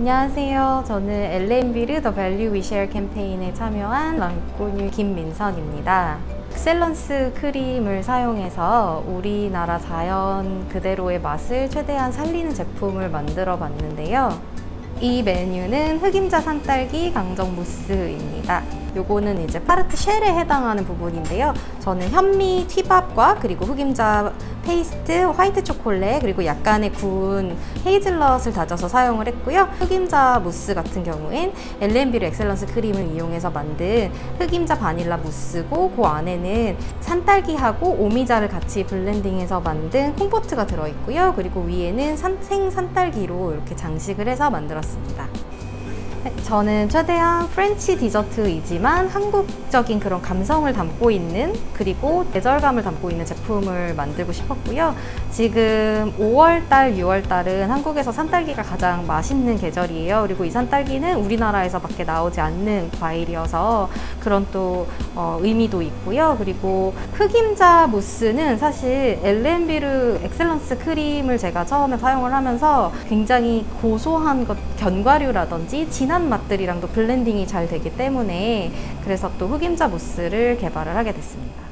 안녕하세요. 저는 엘렌비르 더 밸류 위쉐어 캠페인에 참여한 랑꼬뉴 김민선입니다. 엑셀런스 크림을 사용해서 우리나라 자연 그대로의 맛을 최대한 살리는 제품을 만들어 봤는데요. 이 메뉴는 흑임자 산딸기 강정 무스입니다. 요거는 이제 파르트 쉘에 해당하는 부분인데요. 저는 현미 튀밥과 그리고 흑임자 페이스트, 화이트 초콜릿, 그리고 약간의 구운 헤이즐넛을 다져서 사용을 했고요. 흑임자 무스 같은 경우엔 엘렌비르 엑셀런스 크림을 이용해서 만든 흑임자 바닐라 무스고 그 안에는 산딸기하고 오미자를 같이 블렌딩해서 만든 콤포트가 들어있고요. 그리고 위에는 산, 생 산딸기로 이렇게 장식을 해서 만들었습니다. 네, 저는 최대한 프렌치 디저트이지만 한국적인 그런 감성을 담고 있는 그리고 계절감을 담고 있는 제품을 만들고 싶었고요. 지금 5월달, 6월달은 한국에서 산딸기가 가장 맛있는 계절이에요. 그리고 이 산딸기는 우리나라에서 밖에 나오지 않는 과일이어서 그런 또 어, 의미도 있고요. 그리고 흑임자 무스는 사실 엘렌비르 엑셀런스 크림을 제가 처음에 사용을 하면서 굉장히 고소한 것, 견과류라든지 진한 맛들이랑도 블렌딩이 잘 되기 때문에 그래서 또 흑임자 무스를 개발을 하게 됐습니다.